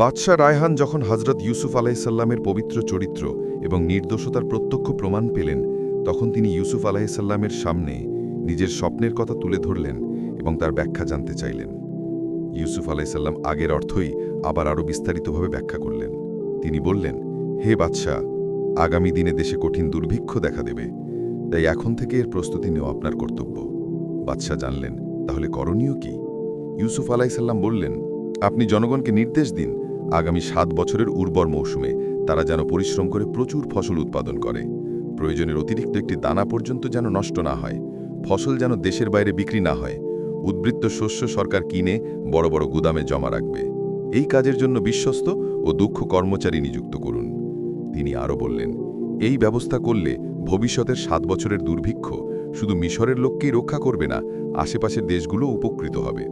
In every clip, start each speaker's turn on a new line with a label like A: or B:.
A: বাদশাহ রায়হান যখন হজরত ইউসুফ আলাইসাল্লামের পবিত্র চরিত্র এবং নির্দোষতার প্রত্যক্ষ প্রমাণ পেলেন, তখন তিনি ইউসুফ আলাইসাল্লামের সামনে নিজের স্বপ্নের কথা তুলে ধরলেন এবং তার ব্যাখ্যা জানতে চাইলেন। ইউসুফ আলাইসাল্লাম আগের অর্থই আবার আরও বিস্তারিতভাবে ব্যাখ্যা করলেন। তিনি বললেন, হে বাদশাহ, আগামী দিনে দেশে কঠিন দুর্ভিক্ষ দেখা দেবে, তাই এখন থেকে এর প্রস্তুতি নেওয়া আপনার কর্তব্য। বাদশাহ জানলেন, তাহলে করণীয় কি? ইউসুফ আলাইসাল্লাম বললেন, আপনি জনগণকে নির্দেশ দিন আগামী সাত বছরের উর্বর মৌসুমে তারা যেন পরিশ্রম করে প্রচুর ফসল উৎপাদন করে। প্রয়োজনের অতিরিক্ত একটি দানা পর্যন্ত যেন নষ্ট না হয়, ফসল যেন দেশের বাইরে বিক্রি না হয়, উদ্বৃত্ত শস্য সরকার কিনে বড় বড় গুদামে জমা রাখবে। এই কাজের জন্য বিশ্বস্ত ও দুঃখ কর্মচারী নিযুক্ত করুন। তিনি আরও বললেন, এই ব্যবস্থা করলে ভবিষ্যতের সাত বছরের দুর্ভিক্ষ শুধু মিশরের লোককেই রক্ষা করবে না, আশেপাশের দেশগুলো উপকৃত হবে।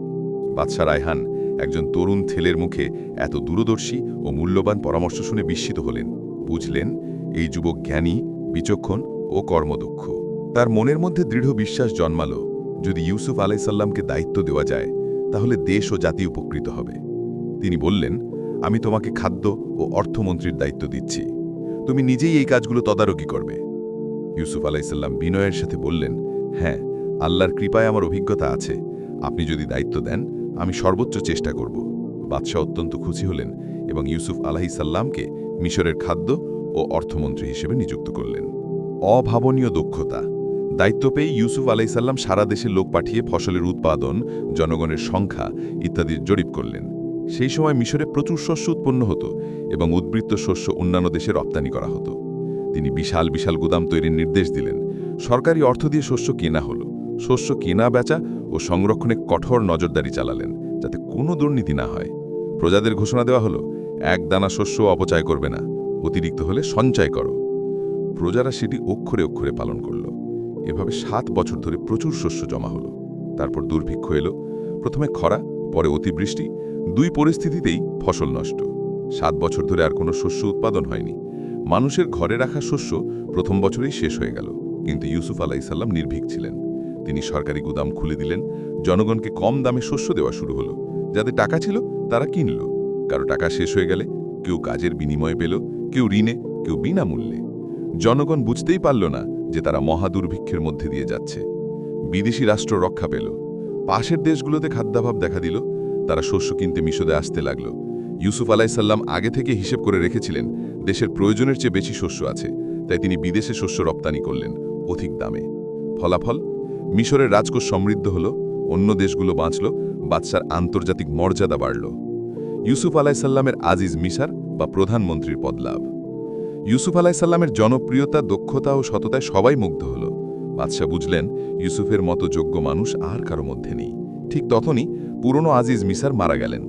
A: বাদশা রায়হান একজন তরুণ ছেলের মুখে এত দূরদর্শী ও মূল্যবান পরামর্শ শুনে বিস্মিত হলেন। বুঝলেন, এই যুবক জ্ঞানী, বিচক্ষণ ও কর্মদক্ষ। তার মনের মধ্যে দৃঢ় বিশ্বাস জন্মালো। যদি ইউসুফ আলাইসাল্লামকে দায়িত্ব দেওয়া যায়, তাহলে দেশ ও জাতি উপকৃত হবে। তিনি বললেন, আমি তোমাকে খাদ্য ও অর্থমন্ত্রীর দায়িত্ব দিচ্ছি। তুমি নিজেই এই কাজগুলো তদারকি করবে। ইউসুফ আলাইসাল্লাম বিনয়ের সাথে বললেন হ্যাঁ আল্লাহর কৃপায় আমার অভিজ্ঞতা আছে। আপনি যদি দায়িত্ব দেন আমি সর্বোচ্চ চেষ্টা করব। বাদশাহ অত্যন্ত খুশি হলেন এবং ইউসুফ আলাহিসাল্লামকে মিশরের খাদ্য ও অর্থমন্ত্রী হিসেবে নিযুক্ত করলেন। অভাবনীয় দক্ষতা। দায়িত্ব পেয়ে ইউসুফ আলাইসাল্লাম সারা দেশে লোক পাঠিয়ে ফসলের উৎপাদন, জনগণের সংখ্যা ইত্যাদির জরিপ করলেন। সেই সময় মিশরে প্রচুর শস্য উৎপন্ন হতো এবং উদ্বৃত্ত শস্য অন্যান্য দেশে রপ্তানি করা হতো। তিনি বিশাল বিশাল গুদাম তৈরির নির্দেশ দিলেন। সরকারি অর্থ দিয়ে শস্য কেনা হলো। শস্য কেনা বেচা ও সংরক্ষণে কঠোর নজরদারি চালালেন, যাতে কোনো দুর্নীতি না হয়। প্রজাদের ঘোষণা দেওয়া হলো, এক দানা শস্য অপচয় করবে না, অতিরিক্ত হলে সঞ্চয় করো। প্রজারা সেটি অক্ষরে অক্ষরে পালন করল। এভাবে সাত বছর ধরে প্রচুর শস্য জমা হলো। তারপর দুর্ভিক্ষ এলো। প্রথমে খরা, পরে অতিবৃষ্টি, দুই পরিস্থিতিতেই ফসল নষ্ট। সাত বছর ধরে আর কোনো শস্য উৎপাদন হয়নি। মানুষের ঘরে রাখা শস্য প্রথম বছরেই শেষ হয়ে গেল। কিন্তু ইউসুফ আলাইসাল্লাম নির্ভীক ছিলেন। তিনি সরকারি গুদাম খুলে দিলেন। জনগণকে কম দামে শস্য দেওয়া শুরু হলো। যাদের টাকা ছিল, তারা কিনল। কারও টাকা শেষ হয়ে গেলে কেউ কাজের বিনিময়ে পেল, কেউ ঋণে, কেউ বিনামূল্যে। জনগণ বুঝতেই পারল না যে তারা মহাদুর্ভিক্ষের মধ্যে দিয়ে যাচ্ছে। বিদেশি রাষ্ট্র রক্ষা পেল। পাশের দেশগুলোতে খাদ্যাভাব দেখা দিল। তারা শস্য কিনতে মিশদে আসতে লাগল। ইউসুফ আলাইসাল্লাম আগে থেকে হিসেব করে রেখেছিলেন, দেশের প্রয়োজনের চেয়ে বেশি শস্য আছে। তাই তিনি বিদেশে শস্য রপ্তানি করলেন অধিক দামে। ফলাফল মিশরের রাজকোষ সমৃদ্ধ হল, অন্য দেশগুলো বাঁচল, বাদশার আন্তর্জাতিক মর্যাদা বাড়ল। ইউসুফ আলাইসাল্লামের আজিজ মিসার বা প্রধানমন্ত্রীর পদলাভ। ইউসুফ আলাইসাল্লামের জনপ্রিয়তা, দক্ষতা ও সততায় সবাই মুগ্ধ হল। বাদশাহ বুঝলেন, ইউসুফের মতো যোগ্য মানুষ আর কারও মধ্যে নেই। ঠিক তখনই পুরনো আজিজ মিসার মারা গেলেন।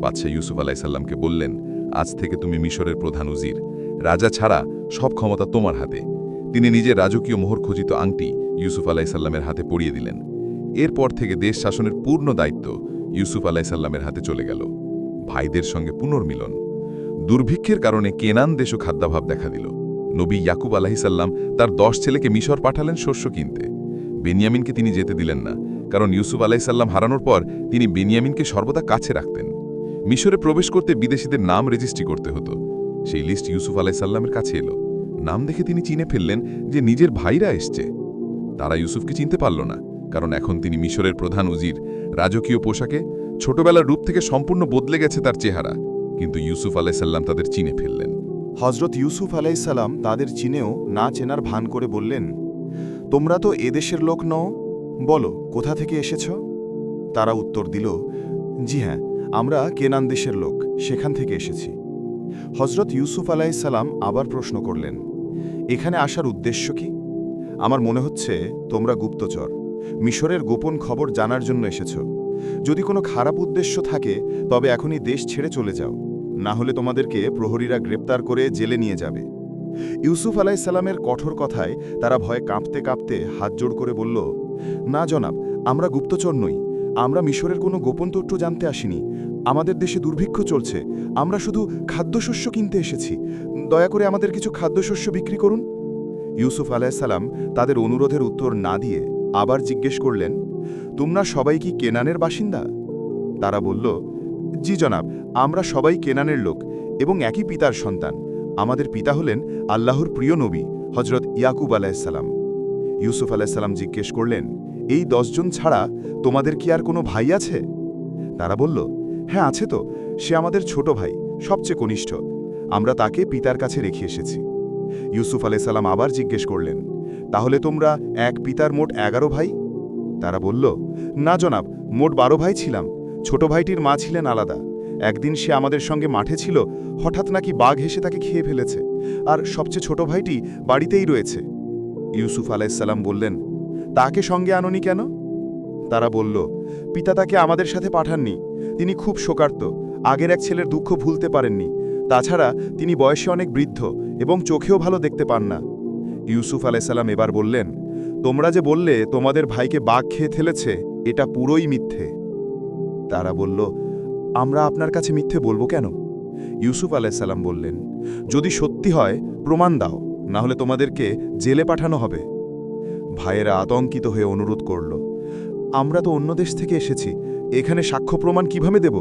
A: বাদশাহ ইউসুফ আলাইসাল্লামকে বললেন, আজ থেকে তুমি মিশরের প্রধান উজির। রাজা ছাড়া সব ক্ষমতা তোমার হাতে। তিনি নিজের রাজকীয় মোহর খচিত আংটি ইউসুফ আলাইসাল্লামের হাতে পড়িয়ে দিলেন। এরপর থেকে দেশ শাসনের পূর্ণ দায়িত্ব ইউসুফ আলাইসাল্লামের হাতে চলে গেল। ভাইদের সঙ্গে পুনর্মিলন। দুর্ভিক্ষের কারণে কেনান দেশও খাদ্যাভাব দেখা দিল। নবী ইয়াকুব আলাহিসাল্লাম তার দশ ছেলেকে মিশর পাঠালেন শস্য কিনতে। বেনিয়ামিনকে তিনি যেতে দিলেন না, কারণ ইউসুফ আলাইসাল্লাম হারানোর পর তিনি বেনিয়ামিনকে সর্বদা কাছে রাখতেন। মিশরে প্রবেশ করতে বিদেশিদের নাম রেজিস্ট্রি করতে হতো। সেই লিস্ট ইউসুফ আলাইসাল্লামের কাছে এলো। নাম দেখে তিনি চিনে ফেললেন যে নিজের ভাইরা এসছে। তারা ইউসুফকে চিনতে পারল না, কারণ এখন তিনি মিশরের প্রধান উজির। রাজকীয় পোশাকে ছোটবেলার রূপ থেকে সম্পূর্ণ বদলে গেছে তার চেহারা, কিন্তু ইউসুফ আলাইসাল্লাম তাদের চিনে ফেললেন।
B: হজরত ইউসুফ আলাইসাল্লাম তাদের চিনেও না চেনার ভান করে বললেন, তোমরা তো এদেশের লোক নও। বলো, কোথা থেকে এসেছ? তারা উত্তর দিল, জি হ্যাঁ আমরা কেনান দেশের লোক, সেখান থেকে এসেছি। হজরত ইউসুফ আলাইসাল্লাম আবার প্রশ্ন করলেন এখানে আসার উদ্দেশ্য কি? আমার মনে হচ্ছে তোমরা গুপ্তচর। মিশরের গোপন খবর জানার জন্য এসেছ। যদি কোনো খারাপ উদ্দেশ্য থাকে, তবে এখনই দেশ ছেড়ে চলে যাও। না হলে তোমাদেরকে প্রহরীরা গ্রেপ্তার করে জেলে নিয়ে যাবে। ইউসুফ আলাইসাল্লামের কঠোর কথায় তারা ভয়ে কাঁপতে কাঁপতে হাত জোড় করে বলল, না জনাব, আমরা গুপ্তচর নই। আমরা মিশরের কোনো গোপন তথ্য জানতে আসিনি। আমাদের দেশে দুর্ভিক্ষ চলছে। আমরা শুধু খাদ্যশস্য কিনতে এসেছি। দয়া করে আমাদের কিছু খাদ্যশস্য বিক্রি করুন। ইউসুফ আলাইসাল্লাম তাদের অনুরোধের উত্তর না দিয়ে আবার জিজ্ঞেস করলেন, তোমরা সবাই কি কেনানের বাসিন্দা? তারা বলল, জি জনাব, আমরা সবাই কেনানের লোক এবং একই পিতার সন্তান। আমাদের পিতা হলেন আল্লাহর প্রিয় নবী হজরত ইয়াকুব আলাইসাল্লাম ইউসুফ আলাইসাল্লাম জিজ্ঞেস করলেন, এই দশজন ছাড়া তোমাদের কি আর কোনো ভাই আছে? তারা বলল হ্যাঁ আছে তো। সে আমাদের ছোট ভাই, সবচেয়ে কনিষ্ঠ। আমরা তাকে পিতার কাছে রেখে এসেছি। ইউসুফ আলাইসাল্লাম আবার জিজ্ঞেস করলেন, তাহলে তোমরা এক পিতার মোট এগারো ভাই? তারা বলল, না জনাব, মোট বারো ভাই ছিলাম। ছোট ভাইটির মা ছিলেন আলাদা। একদিন সে আমাদের সঙ্গে মাঠে ছিল, হঠাৎ নাকি বাঘ হেসে তাকে খেয়ে ফেলেছে। আর সবচেয়ে ছোট ভাইটি বাড়িতেই রয়েছে। ইউসুফ আলাইসাল্লাম বললেন, তাকে সঙ্গে আননি কেন? তারা বলল, পিতা তাকে আমাদের সাথে পাঠাননি। তিনি খুব শোকার্ত। আগের এক ছেলের দুঃখ ভুলতে পারেননি। তাছাড়া তিনি বয়সে অনেক বৃদ্ধ এবং চোখেও ভালো দেখতে পান না। ইউসুফ আলাইসাল্লাম এবার বললেন, তোমরা যে বললে তোমাদের ভাইকে বাঘ খেয়ে ফেলেছে, এটা পুরোই মিথ্যে। তারা বলল, আমরা আপনার কাছে মিথ্যে বলব কেন? ইউসুফ আলাইসাল্লাম বললেন, যদি সত্যি হয়, প্রমাণ দাও না হলে তোমাদেরকে জেলে পাঠানো হবে। ভাইয়েরা আতঙ্কিত হয়ে অনুরোধ করল, আমরা তো অন্য দেশ থেকে এসেছি, এখানে সাক্ষ্য প্রমাণ কীভাবে দেব?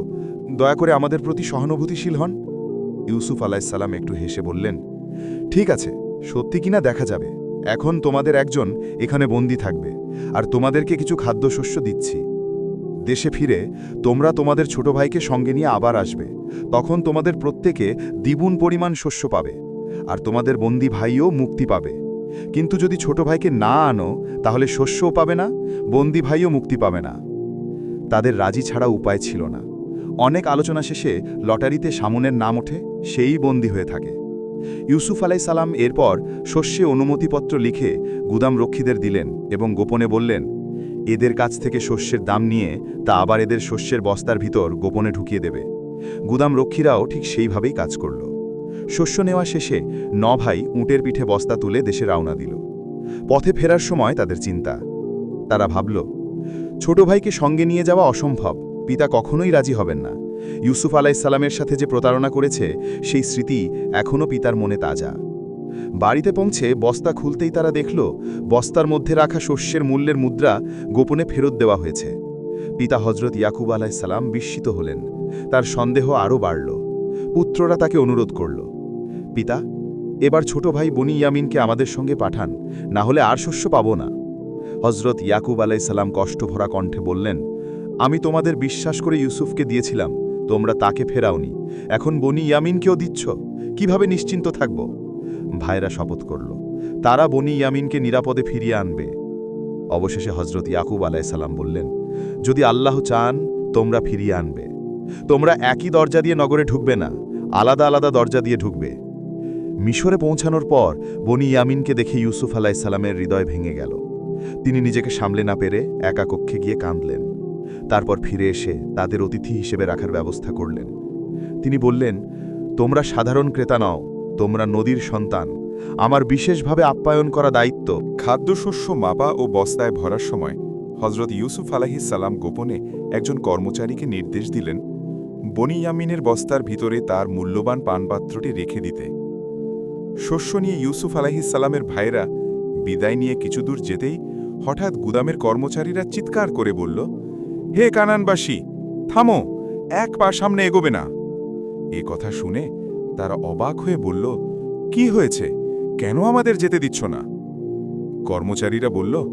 B: দয়া করে আমাদের প্রতি সহানুভূতিশীল হন। ইউসুফ আলাইসাল্লাম একটু হেসে বললেন, ঠিক আছে, সত্যি কিনা দেখা যাবে? এখন তোমাদের একজন এখানে বন্দি থাকবে, আর তোমাদেরকে কিছু খাদ্যশস্য দিচ্ছি। দেশে ফিরে তোমরা তোমাদের ছোট ভাইকে সঙ্গে নিয়ে আবার আসবে, তখন তোমাদের প্রত্যেকে দ্বিগুণ পরিমাণ শস্য পাবে, আর তোমাদের বন্দি ভাইও মুক্তি পাবে। কিন্তু যদি ছোট ভাইকে না আনো, তাহলে শস্যও পাবে না, বন্দি ভাইও মুক্তি পাবে না। তাদের রাজি ছাড়া উপায় ছিল না। অনেক আলোচনা শেষে লটারিতে সামনের নাম ওঠে, সেই বন্দী হয়ে থাকে। ইউসুফ আলাই সালাম এরপর শস্যে অনুমতিপত্র লিখে গুদাম রক্ষীদের দিলেন এবং গোপনে বললেন, এদের কাছ থেকে শস্যের দাম নিয়ে তা আবার এদের শস্যের বস্তার ভিতর গোপনে ঢুকিয়ে দেবে। গুদাম রক্ষীরাও ঠিক সেইভাবেই কাজ করল। শস্য নেওয়া শেষে ন ভাই উঁটের পিঠে বস্তা তুলে দেশে রওনা দিল। পথে ফেরার সময় তাদের চিন্তা। তারা ভাবল, ছোট ভাইকে সঙ্গে নিয়ে যাওয়া অসম্ভব। পিতা কখনোই রাজি হবেন না। ইউসুফ আলাইসাল্লামের সাথে যে প্রতারণা করেছে, সেই স্মৃতি এখনও পিতার মনে তাজা। বাড়িতে পৌঁছে বস্তা খুলতেই তারা দেখল, বস্তার মধ্যে রাখা শস্যের মূল্যের মুদ্রা গোপনে ফেরত দেওয়া হয়েছে। পিতা হজরত ইয়াকুব আলাইসাল্লাম বিস্মিত হলেন। তার সন্দেহ আরও বাড়ল। পুত্ররা তাকে অনুরোধ করল, পিতা, এবার ছোট ভাই বনি ইয়ামিনকে আমাদের সঙ্গে পাঠান, না হলে আর শস্য পাব না। হজরত ইয়াকুব আলাইসাল্লাম কষ্টভরা কণ্ঠে বললেন আমি তোমাদের বিশ্বাস করে ইউসুফকে দিয়েছিলাম, তোমরা তাকে ফেরাওনি। এখন বনি ইয়ামিনকেও দিচ্ছ, কীভাবে নিশ্চিন্ত থাকব? ভাইরা শপথ করল, তারা বনি ইয়ামিনকে নিরাপদে ফিরিয়ে আনবে। অবশেষে হজরত ইয়াকুব আলাইসাল্লাম বললেন, যদি আল্লাহ চান, তোমরা ফিরিয়ে আনবে। তোমরা একই দরজা দিয়ে নগরে ঢুকবে না, আলাদা আলাদা দরজা দিয়ে ঢুকবে। মিশরে পৌঁছানোর পর বনি ইয়ামিনকে দেখে ইউসুফ আলাইসাল্লামের হৃদয় ভেঙে গেল। তিনি নিজেকে সামলে না পেরে একা কক্ষে গিয়ে কাঁদলেন। তারপর ফিরে এসে তাদের অতিথি হিসেবে রাখার ব্যবস্থা করলেন। তিনি বললেন, তোমরা সাধারণ ক্রেতা নও, তোমরা নদীর সন্তান। আমার বিশেষভাবে আপ্যায়ন করা দায়িত্ব
C: খাদ্যশস্য মাপা ও বস্তায় ভরার সময় হজরত ইউসুফ আলাহিসাল্লাম গোপনে একজন কর্মচারীকে নির্দেশ দিলেন বনিয়ামিনের বস্তার ভিতরে তার মূল্যবান পানপাত্রটি রেখে দিতে। শস্য নিয়ে ইউসুফ আলাহিসাল্লামের ভাইরা বিদায় নিয়ে কিছু দূর যেতেই হঠাৎ গুদামের কর্মচারীরা চিৎকার করে বলল হে কানানবাসী, থামো, এক পা সামনে এগোবে না। এ কথা শুনে তারা অবাক হয়ে বলল, কি হয়েছে? কেন আমাদের যেতে দিচ্ছ না? কর্মচারীরা বলল,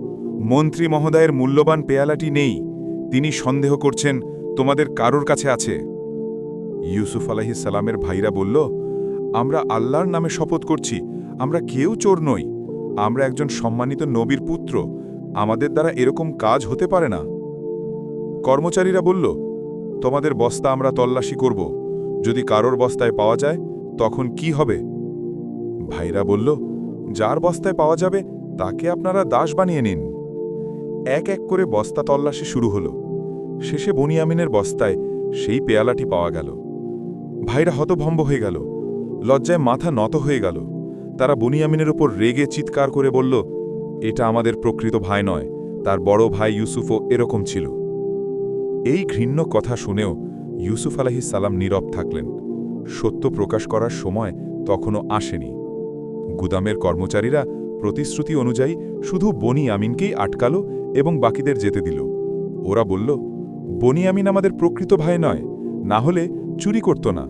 C: মন্ত্রী মহোদয়ের মূল্যবান পেয়ালাটি নেই। তিনি সন্দেহ করছেন তোমাদের কারোর কাছে আছে। ইউসুফ সালামের ভাইরা বলল, আমরা আল্লাহর নামে শপথ করছি। আমরা কেউ চোর নই। আমরা একজন সম্মানিত নবীর পুত্র। আমাদের দ্বারা এরকম কাজ হতে পারে না। কর্মচারীরা বলল, তোমাদের বস্তা আমরা তল্লাশি করব। যদি কারোর বস্তায় পাওয়া যায়, তখন কি হবে? ভাইরা বলল, যার বস্তায় পাওয়া যাবে, তাকে আপনারা দাস বানিয়ে নিন। এক এক করে বস্তা তল্লাশি শুরু হলো। শেষে বনিয়ামিনের বস্তায় সেই পেয়ালাটি পাওয়া গেল। ভাইরা হতভম্ব হয়ে গেল। লজ্জায় মাথা নত হয়ে গেল। তারা বনিয়ামিনের ওপর রেগে চিৎকার করে বলল, এটা আমাদের প্রকৃত ভাই নয়। তার বড় ভাই ইউসুফও এরকম ছিল। এই ঘৃণ্য কথা শুনেও ইউসুফ আলাহিসাল্লাম নীরব থাকলেন। সত্য প্রকাশ করার সময় তখনও আসেনি। গুদামের কর্মচারীরা প্রতিশ্রুতি অনুযায়ী শুধু বনি আমিনকেই আটকালো এবং বাকিদের যেতে দিল। ওরা বলল, বনি আমিন আমাদের প্রকৃত ভাই নয়,
D: না হলে চুরি করত না।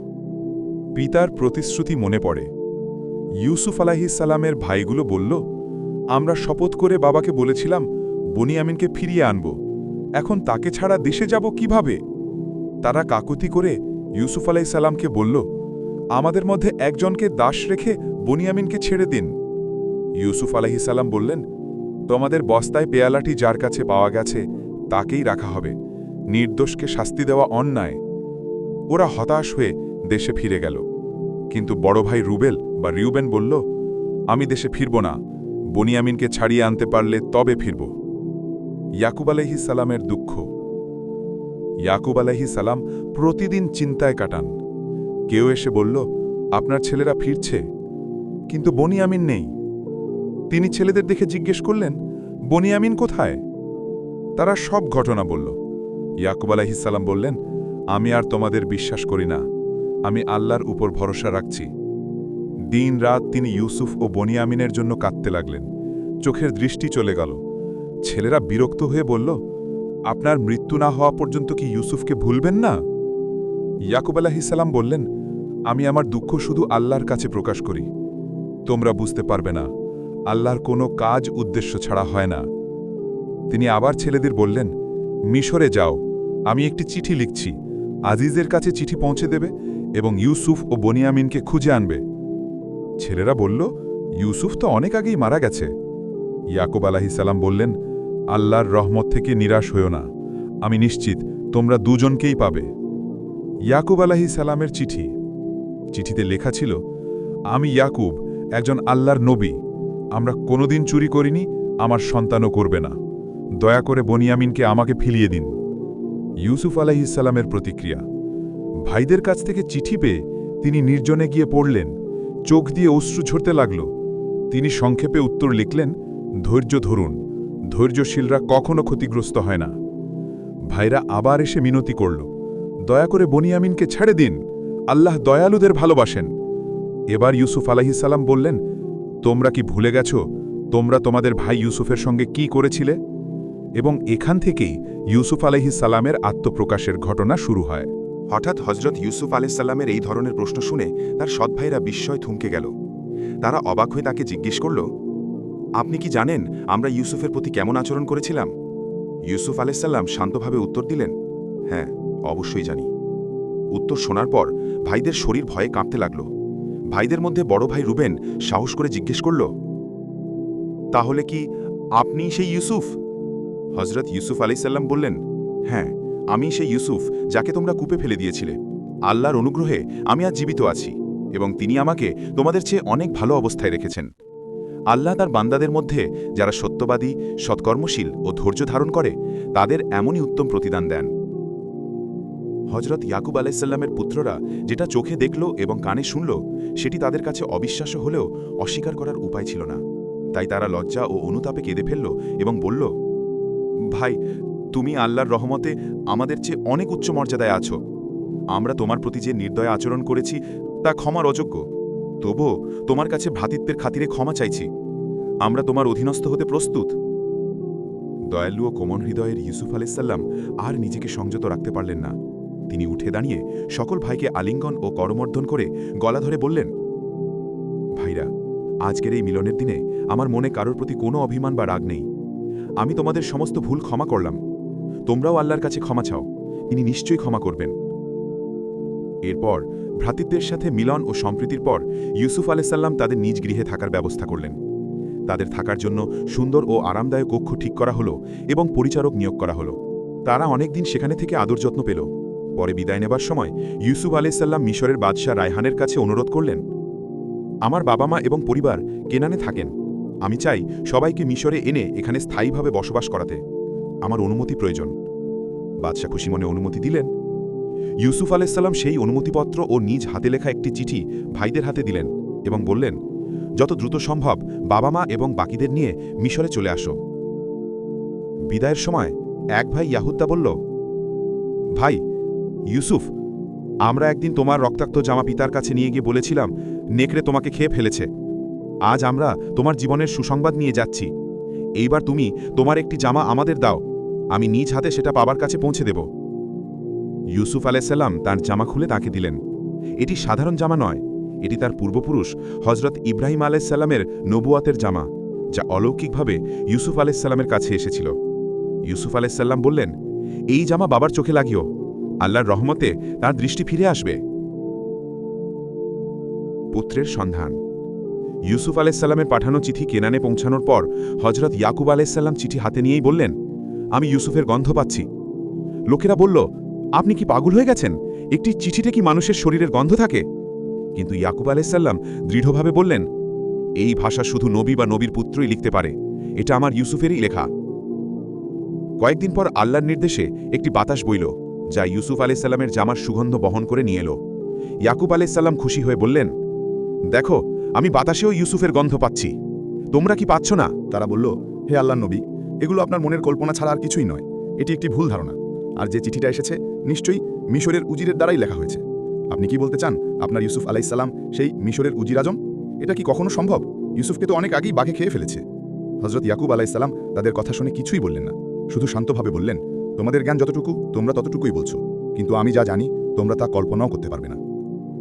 D: পিতার প্রতিশ্রুতি মনে পড়ে। ইউসুফ আলাহিসাল্লামের ভাইগুলো বলল, আমরা শপথ করে বাবাকে বলেছিলাম বনিয়ামিনকে ফিরিয়ে আনব। এখন তাকে ছাড়া দেশে যাব কীভাবে? তারা কাকুতি করে ইউসুফ আলাইসাল্লামকে বলল, আমাদের মধ্যে একজনকে দাস রেখে বনিয়ামিনকে ছেড়ে দিন। ইউসুফ আলাহিসাল্লাম বললেন, তোমাদের বস্তায় পেয়ালাটি যার কাছে পাওয়া গেছে, তাকেই রাখা হবে। নির্দোষকে শাস্তি দেওয়া অন্যায়। ওরা হতাশ হয়ে দেশে ফিরে গেল। কিন্তু বড় ভাই রুবেল বা রিউবেন বলল, আমি দেশে ফিরব না। বনিয়ামিনকে ছাড়িয়ে আনতে পারলে তবে ফিরব। ইয়াকুব আলহি সালামের দুঃখ। ইয়াকুব আলহি সালাম প্রতিদিন চিন্তায় কাটান। কেউ এসে বলল, আপনার ছেলেরা ফিরছে, কিন্তু বনিয়ামিন নেই। তিনি ছেলেদের দেখে জিজ্ঞেস করলেন বনিয়ামিন কোথায়? তারা সব ঘটনা বলল। ইয়াকুব আলাহিসাল্লাম বললেন, আমি আর তোমাদের বিশ্বাস করি না। আমি আল্লাহর উপর ভরসা রাখছি। দিন রাত তিনি ইউসুফ ও বনিয়ামিনের জন্য কাঁদতে লাগলেন। চোখের দৃষ্টি চলে গেল। ছেলেরা বিরক্ত হয়ে বলল, আপনার মৃত্যু না হওয়া পর্যন্ত কি ইউসুফকে ভুলবেন না? ইয়াকুব আলাহিসাল্লাম বললেন, আমি আমার দুঃখ শুধু আল্লাহর কাছে প্রকাশ করি। তোমরা বুঝতে পারবে না, আল্লাহর কোনো কাজ উদ্দেশ্য ছাড়া হয় না। তিনি আবার ছেলেদের বললেন, মিশরে যাও, আমি একটি চিঠি লিখছি। আজিজের কাছে চিঠি পৌঁছে দেবে এবং ইউসুফ ও বনিয়ামিনকে খুঁজে আনবে। ছেলেরা বলল, ইউসুফ তো অনেক আগেই মারা গেছে। ইয়াকুব আলাহিসাল্লাম বললেন আল্লাহর রহমত থেকে নিরাশ হইও না। আমি নিশ্চিত তোমরা দুজনকেই পাবে। ইয়াকুব আলাহি সালামের চিঠি। চিঠিতে লেখা ছিল, আমি ইয়াকুব, একজন আল্লাহর নবী। আমরা কোনোদিন চুরি করিনি, আমার সন্তানও করবে না। দয়া করে বনিয়ামিনকে আমাকে ফিলিয়ে দিন। ইউসুফ আলাহিসাল্লামের প্রতিক্রিয়া। ভাইদের কাছ থেকে চিঠি পেয়ে তিনি নির্জনে গিয়ে পড়লেন, চোখ দিয়ে অশ্রু ঝরতে লাগল। তিনি সংক্ষেপে উত্তর লিখলেন, ধৈর্য ধরুন। ধৈর্যশীলরা কখনো ক্ষতিগ্রস্ত হয় না। ভাইরা আবার এসে মিনতি করল, দয়া করে বনিয়ামিনকে ছেড়ে দিন, আল্লাহ দয়ালুদের ভালোবাসেন। এবার ইউসুফ আলাহিসাল্লাম বললেন, তোমরা কি ভুলে গেছ, তোমরা তোমাদের ভাই ইউসুফের সঙ্গে কি করেছিলে? এবং এখান থেকেই ইউসুফ আলহিসাল্লামের আত্মপ্রকাশের ঘটনা শুরু হয়।
B: হঠাৎ হজরত ইউসুফ আলাইসাল্লামের এই ধরনের প্রশ্ন শুনে তার সৎভাইরা বিস্ময় থমকে গেল। তারা অবাক হয়ে তাকে জিজ্ঞেস করল আপনি কি জানেন আমরা ইউসুফের প্রতি কেমন আচরণ করেছিলাম? ইউসুফ আলাইসাল্লাম শান্তভাবে উত্তর দিলেন হ্যাঁ অবশ্যই জানি। উত্তর শোনার পর ভাইদের শরীর ভয়ে কাঁপতে লাগল। ভাইদের মধ্যে বড় ভাই রুবেন সাহস করে জিজ্ঞেস করল, তাহলে কি আপনি সেই ইউসুফ? হজরত ইউসুফ আলাইসাল্লাম বললেন হ্যাঁ আমি সেই ইউসুফ যাকে তোমরা কূপে ফেলে দিয়েছিলে। আল্লাহর অনুগ্রহে আমি আজ জীবিত আছি এবং তিনি আমাকে তোমাদের চেয়ে অনেক ভালো অবস্থায় রেখেছেন। আল্লাহ তার বান্দাদের মধ্যে যারা সত্যবাদী, সৎকর্মশীল ও ধৈর্য ধারণ করে, তাদের এমনই উত্তম প্রতিদান দেন। হজরত ইয়াকুব আলাইসাল্লামের পুত্ররা যেটা চোখে দেখল এবং কানে শুনল, সেটি তাদের কাছে অবিশ্বাস্য হলেও অস্বীকার করার উপায় ছিল না। তাই তারা লজ্জা ও অনুতাপে কেঁদে ফেলল এবং বলল, ভাই, তুমি আল্লাহর রহমতে আমাদের চেয়ে অনেক উচ্চ মর্যাদায় আছো। আমরা তোমার প্রতি যে নির্দয় আচরণ করেছি, তা ক্ষমার অযোগ্য। তবুও তোমার কাছে ভ্রাতৃত্বের খাতিরে ক্ষমা চাইছি। আমরা তোমার অধীনস্থ হতে প্রস্তুত। দয়ালু ও কোমন হৃদয়ের ইউসুফ আলাইসাল্লাম আর নিজেকে সংযত রাখতে পারলেন না। তিনি উঠে দাঁড়িয়ে সকল ভাইকে আলিঙ্গন ও করমর্ধন করে গলা ধরে বললেন, ভাইরা, আজকের এই মিলনের দিনে আমার মনে কারোর প্রতি কোনো অভিমান বা রাগ নেই। আমি তোমাদের সমস্ত ভুল ক্ষমা করলাম। তোমরাও আল্লাহর কাছে ক্ষমা চাও। তিনি নিশ্চয়ই ক্ষমা করবেন। এরপর ভ্রাতৃত্বের সাথে মিলন ও সম্প্রীতির পর ইউসুফ আলাইসাল্লাম তাদের নিজ গৃহে থাকার ব্যবস্থা করলেন। তাদের থাকার জন্য সুন্দর ও আরামদায়ক কক্ষ ঠিক করা হলো এবং পরিচারক নিয়োগ করা হলো। তারা অনেকদিন সেখানে থেকে আদর যত্ন পেল। পরে বিদায় নেবার সময় ইউসুফ আলাইসাল্লাম মিশরের বাদশাহ রায়হানের কাছে অনুরোধ করলেন, আমার বাবা মা এবং পরিবার কেনানে থাকেন। আমি চাই সবাইকে মিশরে এনে এখানে স্থায়ীভাবে বসবাস করাতে। আমার অনুমতি প্রয়োজন। বাদশাহ খুশি মনে অনুমতি দিলেন ইউসুফ আলাইসাল্লাম সেই অনুমতিপত্র ও নিজ হাতে লেখা একটি চিঠি ভাইদের হাতে দিলেন এবং বললেন, যত দ্রুত সম্ভব বাবা মা এবং বাকিদের নিয়ে মিশরে চলে আসো। বিদায়ের সময় এক ভাই ইয়াহুদ্দা বলল, ভাই, ইউসুফ, আমরা একদিন তোমার রক্তাক্ত জামা পিতার কাছে নিয়ে গিয়ে বলেছিলাম, নেকড়ে তোমাকে খেয়ে ফেলেছে। আজ আমরা তোমার জীবনের সুসংবাদ নিয়ে যাচ্ছি। এইবার তুমি তোমার একটি জামা আমাদের দাও। আমি নিজ হাতে সেটা বাবার কাছে পৌঁছে দেব।
E: ইউসুফ আলাইসাল্লাম তার জামা খুলে তাকে দিলেন। এটি সাধারণ জামা নয়, এটি তার পূর্বপুরুষ হজরত ইব্রাহিম আলাইসাল্লামের নবুয়াতের জামা, যা অলৌকিকভাবে ইউসুফ আলাইসাল্লামের কাছে এসেছিল। ইউসুফ আলাইসাল্লাম বললেন, এই জামা বাবার চোখে লাগিও, আল্লাহর রহমতে তার দৃষ্টি ফিরে আসবে। পুত্রের সন্ধান। ইউসুফ আলাইসাল্লামের পাঠানো চিঠি কেনানে পৌঁছানোর পর হজরত ইয়াকুব আলাইসাল্লাম চিঠি হাতে নিয়েই বললেন, আমি ইউসুফের গন্ধ পাচ্ছি। লোকেরা বলল আপনি কি পাগল হয়ে গেছেন? একটি চিঠিতে কি মানুষের শরীরের গন্ধ থাকে? কিন্তু ইয়াকুব আলাইসাল্লাম দৃঢ়ভাবে বললেন, এই ভাষা শুধু নবী বা নবীর পুত্রই লিখতে পারে। এটা আমার ইউসুফেরই লেখা। কয়েকদিন পর আল্লাহর নির্দেশে একটি বাতাস বইল, যা ইউসুফ আলাইসাল্লামের জামার সুগন্ধ বহন করে নিয়ে এলো। ইয়াকুব আলাইসাল্লাম খুশি হয়ে বললেন, দেখো, আমি বাতাসেও ইউসুফের গন্ধ পাচ্ছি। তোমরা কি পাচ্ছ না?
B: তারা বলল, হে আল্লাহ নবী, এগুলো আপনার মনের কল্পনা ছাড়া আর কিছুই নয়। এটি একটি ভুল ধারণা। আর যে চিঠিটা এসেছে নিশ্চয়ই মিশরের উজিরের দ্বারাই লেখা হয়েছে। আপনি কি বলতে চান, আপনার ইউসুফ আলাইসাল্লাম সেই মিশরের উজির আজম? এটা কি কখনো সম্ভব? ইউসুফকে তো অনেক আগেই বাঘে খেয়ে ফেলেছে। হজরত ইয়াকুব আলাইসাল্লাম তাদের কথা শুনে কিছুই বললেন না। শুধু শান্তভাবে বললেন, তোমাদের জ্ঞান যতটুকু, তোমরা ততটুকুই বলছো। কিন্তু আমি যা জানি, তোমরা তা কল্পনাও করতে পারবে না।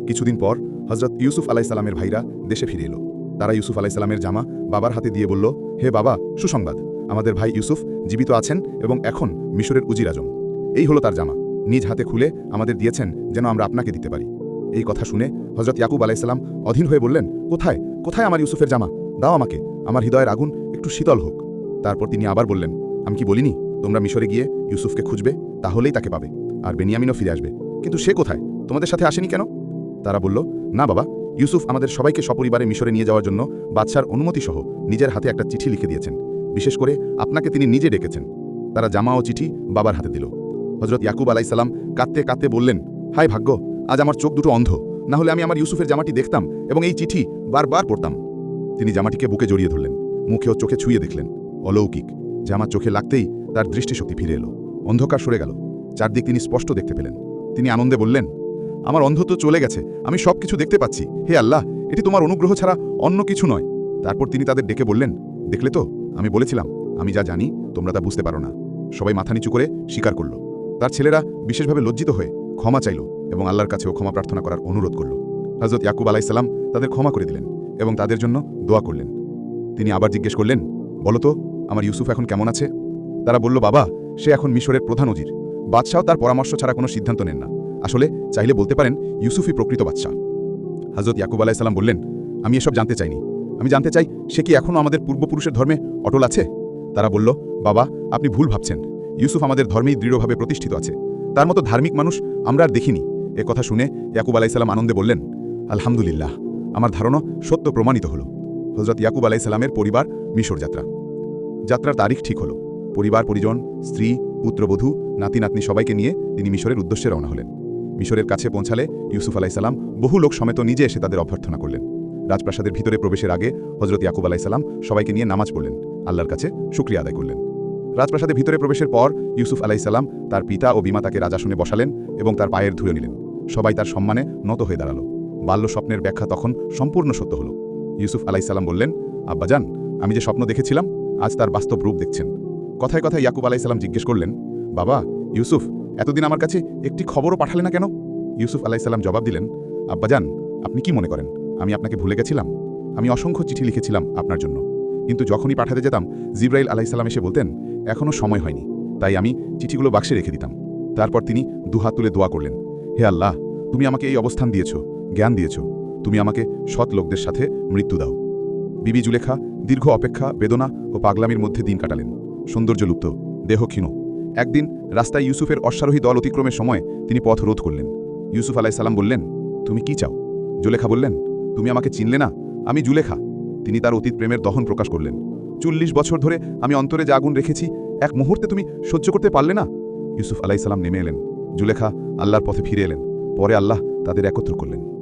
B: কিছুদিন পর হজরত ইউসুফ আলাইসাল্লামের ভাইরা দেশে ফিরে এলো। তারা ইউসুফ আলাইসাল্লামের জামা বাবার হাতে দিয়ে বলল, হে বাবা, সুসংবাদ। আমাদের ভাই ইউসুফ জীবিত আছেন এবং এখন মিশরের উজির আজম। এই হলো তার জামা। নিজ হাতে খুলে আমাদের দিয়েছেন যেন আমরা আপনাকে দিতে পারি। এই কথা শুনে হজরত ইয়াকুব আলাইসাল্লাম অধীন হয়ে বললেন, কোথায়? কোথায় আমার ইউসুফের জামা? দাও আমাকে। আমার হৃদয়ের আগুন একটু শীতল হোক। তারপর তিনি আবার বললেন, আমি কি বলিনি? তোমরা মিশরে গিয়ে ইউসুফকে খুঁজবে, তাহলেই তাকে পাবে, আর বেনিয়ামিনও ফিরে আসবে। কিন্তু সে কোথায়? তোমাদের সাথে আসেনি কেন? তারা বলল, না বাবা, ইউসুফ আমাদের সবাইকে সপরিবারে মিশরে নিয়ে যাওয়ার জন্য বাদশার অনুমতি সহ নিজের হাতে একটা চিঠি লিখে দিয়েছেন। বিশেষ করে আপনাকে তিনি নিজে ডেকেছেন। তারা জামা ও চিঠি বাবার হাতে দিল। হজরত ইয়াকুব আলাইসাল্লাম কাঁদতে কাঁদতে বললেন হাই ভাগ্য, আজ আমার চোখ দুটো অন্ধ। না হলে আমি আমার ইউসুফের জামাটি দেখতাম এবং এই চিঠি বারবার পড়তাম। তিনি জামাটিকে বুকে জড়িয়ে ধরলেন, মুখে ও চোখে ছুঁয়ে দেখলেন। অলৌকিক জামা চোখে লাগতেই তার দৃষ্টিশক্তি ফিরে এলো। অন্ধকার সরে গেল। চারদিক তিনি স্পষ্ট দেখতে পেলেন। তিনি আনন্দে বললেন, আমার অন্ধ তো চলে গেছে, আমি সব কিছু দেখতে পাচ্ছি। হে আল্লাহ, এটি তোমার অনুগ্রহ ছাড়া অন্য কিছু নয়। তারপর তিনি তাদের ডেকে বললেন, দেখলে তো, আমি বলেছিলাম, আমি যা জানি, তোমরা তা বুঝতে পারো না। সবাই মাথা নিচু করে স্বীকার করল। তার ছেলেরা বিশেষভাবে লজ্জিত হয়ে ক্ষমা চাইল এবং আল্লাহর কাছেও ক্ষমা প্রার্থনা করার অনুরোধ করল। হজরত ইয়াকুব আলাইসাল্লাম তাদের ক্ষমা করে দিলেন এবং তাদের জন্য দোয়া করলেন। তিনি আবার জিজ্ঞেস করলেন বলতো আমার ইউসুফ এখন কেমন আছে? তারা বলল, বাবা, সে এখন মিশরের প্রধান অজির। বাদশাহ তার পরামর্শ ছাড়া কোনো সিদ্ধান্ত নেন না। আসলে চাইলে বলতে পারেন, ইউসুফই প্রকৃত বাদশাহ। হজরত ইয়াকুব আলাইসাল্লাম বললেন, আমি এসব জানতে চাইনি। আমি জানতে চাই, সে কি এখনও আমাদের পূর্বপুরুষের ধর্মে অটল আছে? তারা বলল, বাবা, আপনি ভুল ভাবছেন। ইউসুফ আমাদের ধর্মেই দৃঢ়ভাবে প্রতিষ্ঠিত আছে। তার মতো ধার্মিক মানুষ আমরা আর দেখিনি। এ কথা শুনে ইয়াকুব আলাইসাল্লাম আনন্দে বললেন, আলহামদুলিল্লাহ, আমার ধারণা সত্য প্রমাণিত হল। হজরত ইয়াকুব আলাইসাল্লামের পরিবার মিশর যাত্রা। যাত্রার তারিখ ঠিক হল। পরিবার, পরিজন, স্ত্রী, পুত্রবধূ, নাতি, নাতনি সবাইকে নিয়ে তিনি মিশরের উদ্দেশ্যে রওনা হলেন। মিশরের কাছে পৌঁছালে ইউসুফ আলাইসাল্লাম বহু লোক সমেত নিজে এসে তাদের অভ্যর্থনা করলেন। রাজপ্রাসাদের ভিতরে প্রবেশের আগে হজরত ইয়াকুব আলাইসাল্লাম সবাইকে নিয়ে নামাজ পড়লেন। আল্লাহর কাছে শুক্রিয়া আদায় করলেন। রাজপ্রাসাদের ভিতরে প্রবেশের পর ইউসুফ আলাইসাল্লাম তার পিতা ও বিমাতাকে রাজাসনে বসালেন এবং তার পায়ের ধুয়ে নিলেন। সবাই তার সম্মানে নত হয়ে দাঁড়াল। বাল্য স্বপ্নের ব্যাখ্যা তখন সম্পূর্ণ সত্য হল। ইউসুফ আলাইসাল্লাম বললেন আব্বাজান আমি যে স্বপ্ন দেখেছিলাম, আজ তার বাস্তব রূপ দেখছেন। কথায় কথায় ইয়াকুব আলাইসাল্লাম জিজ্ঞেস করলেন, বাবা, ইউসুফ, এতদিন আমার কাছে একটি খবরও পাঠালে না কেন? ইউসুফ আলাইসাল্লাম জবাব দিলেন আব্বাজান আপনি কি মনে করেন, আমি আপনাকে ভুলে গেছিলাম? আমি অসংখ্য চিঠি লিখেছিলাম আপনার জন্য। কিন্তু যখনই পাঠাতে যেতাম, জিব্রাইল আলাইসাল্লাম এসে বলতেন এখনও সময় হয়নি। তাই আমি চিঠিগুলো বাক্সে রেখে দিতাম। তারপর তিনি দুহাত তুলে দোয়া করলেন, হে আল্লাহ, তুমি আমাকে এই অবস্থান দিয়েছ, জ্ঞান দিয়েছ। তুমি আমাকে সৎ লোকদের সাথে মৃত্যু দাও। বিবি জুলেখা দীর্ঘ অপেক্ষা, বেদনা ও পাগলামির মধ্যে দিন কাটালেন। সৌন্দর্য লুপ্ত দেহ ক্ষীণ একদিন রাস্তায় ইউসুফের অশ্বারোহী দল অতিক্রমের সময় তিনি পথ রোধ করলেন। ইউসুফ আলাইসাল্লাম বললেন, তুমি কি চাও? জুলেখা বললেন, তুমি আমাকে চিনলে না? আমি জুলেখা। তিনি তার অতীত প্রেমের দহন প্রকাশ করলেন। চল্লিশ বছর ধরে আমি অন্তরে যে আগুন রেখেছি, এক মুহূর্তে তুমি সহ্য করতে পারলে না? ইউসুফ আলাইসাল্লাম নেমে এলেন। জুলেখা আল্লাহর পথে ফিরে এলেন। পরে আল্লাহ তাদের একত্র করলেন।